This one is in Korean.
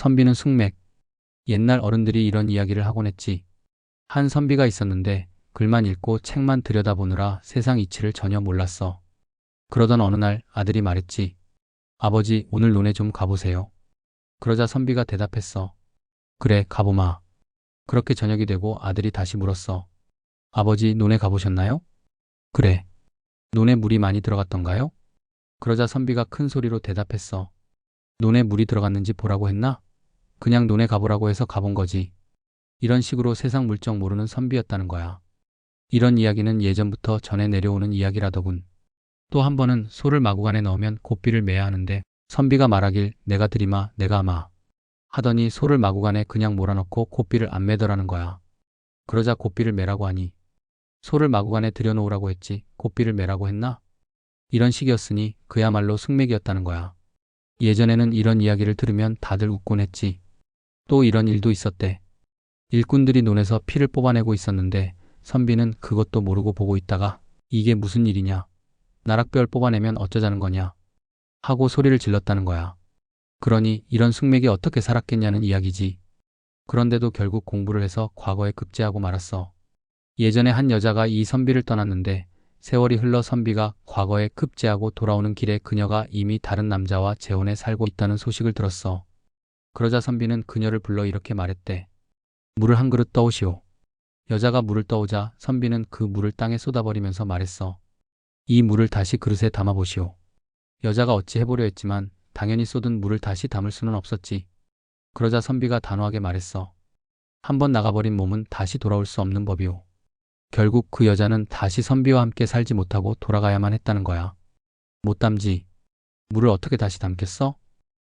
선비는 숙맥. 옛날 어른들이 이런 이야기를 하곤 했지. 한 선비가 있었는데 글만 읽고 책만 들여다보느라 세상 이치를 전혀 몰랐어. 그러던 어느 날 아들이 말했지. 아버지, 오늘 논에 좀 가보세요. 그러자 선비가 대답했어. 그래, 가보마. 그렇게 저녁이 되고 아들이 다시 물었어. 아버지, 논에 가보셨나요? 그래. 논에 물이 많이 들어갔던가요? 그러자 선비가 큰 소리로 대답했어. 논에 물이 들어갔는지 보라고 했나? 그냥 논에 가보라고 해서 가본 거지. 이런 식으로 세상 물정 모르는 선비였다는 거야. 이런 이야기는 예전부터 전해 내려오는 이야기라더군. 또 한 번은 소를 마구간에 넣으면 고삐를 매야 하는데 선비가 말하길 내가 들이마 내가 아마 하더니 소를 마구간에 그냥 몰아넣고 고삐를 안 매더라는 거야. 그러자 고삐를 매라고 하니 소를 마구간에 들여놓으라고 했지 고삐를 매라고 했나? 이런 식이었으니 그야말로 숙맥이었다는 거야. 예전에는 이런 이야기를 들으면 다들 웃곤 했지. 또 이런 일도 있었대. 일꾼들이 논에서 피를 뽑아내고 있었는데 선비는 그것도 모르고 보고 있다가 이게 무슨 일이냐? 나락별 뽑아내면 어쩌자는 거냐? 하고 소리를 질렀다는 거야. 그러니 이런 숙맥이 어떻게 살았겠냐는 이야기지. 그런데도 결국 공부를 해서 과거에 급제하고 말았어. 예전에 한 여자가 이 선비를 떠났는데 세월이 흘러 선비가 과거에 급제하고 돌아오는 길에 그녀가 이미 다른 남자와 재혼해 살고 있다는 소식을 들었어. 그러자 선비는 그녀를 불러 이렇게 말했대. 물을 한 그릇 떠오시오. 여자가 물을 떠오자 선비는 그 물을 땅에 쏟아버리면서 말했어. 이 물을 다시 그릇에 담아보시오. 여자가 어찌 해보려 했지만 당연히 쏟은 물을 다시 담을 수는 없었지. 그러자 선비가 단호하게 말했어. 한번 나가버린 몸은 다시 돌아올 수 없는 법이오. 결국 그 여자는 다시 선비와 함께 살지 못하고 돌아가야만 했다는 거야. 못 담지. 물을 어떻게 다시 담겠어?